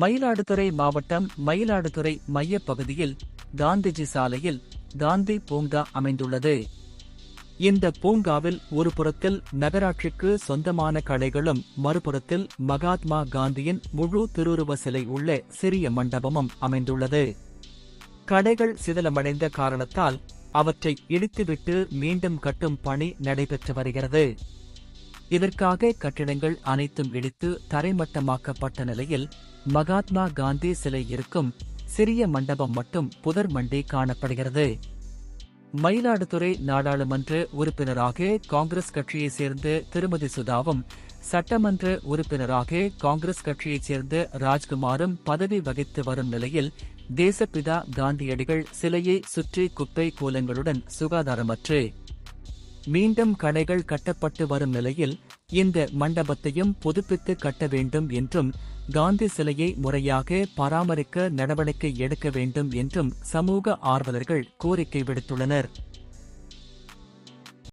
மயிலாடுதுறை மாவட்டம் மயிலாடுதுறை மையப் பகுதியில் காந்திஜி சாலையில் காந்தி பூங்கா அமைந்துள்ளது. இந்த பூங்காவில் ஒரு புறத்தில் நகராட்சிக்கு சொந்தமான கடைகளும் மறுபுறத்தில் மகாத்மா காந்தியின் முழு திருவுருவ சிலை உள்ள சிறிய மண்டபமும் அமைந்துள்ளது. கடைகள் சிதலமடைந்த காரணத்தால் அவற்றை இடித்துவிட்டு மீண்டும் கட்டும் பணி நடைபெற்று வருகிறது. இதற்காக கட்டிடங்கள் அனைத்தும் இடித்து தரைமட்டமாக்கப்பட்ட நிலையில் மகாத்மா காந்தி சிலை இருக்கும் சிறிய மண்டபம் மட்டும் புதர் மண்டி காணப்படுகிறது. மயிலாடுதுறை நாடாளுமன்ற உறுப்பினராக காங்கிரஸ் கட்சியைச் சேர்ந்த திருமதி சுதாவும் சட்டமன்ற உறுப்பினராக காங்கிரஸ் கட்சியைச் சேர்ந்த ராஜ்குமாரும் பதவி வகித்து வரும் நிலையில் தேசப்பிதா காந்தியடிகள் சிலையை சுற்றி குப்பை கோலங்களுடன் சுகாதாரமற்று மீண்டும் கடைகள் கட்டப்பட்டு வரும் நிலையில் இந்த மண்டபத்தையும் புதுப்பித்து கட்ட வேண்டும் என்றும் காந்தி சிலையை முறையாக பராமரிக்க நடவடிக்கை எடுக்க வேண்டும் என்றும் சமூக ஆர்வலர்கள் கோரிக்கை விடுத்துள்ளனர்.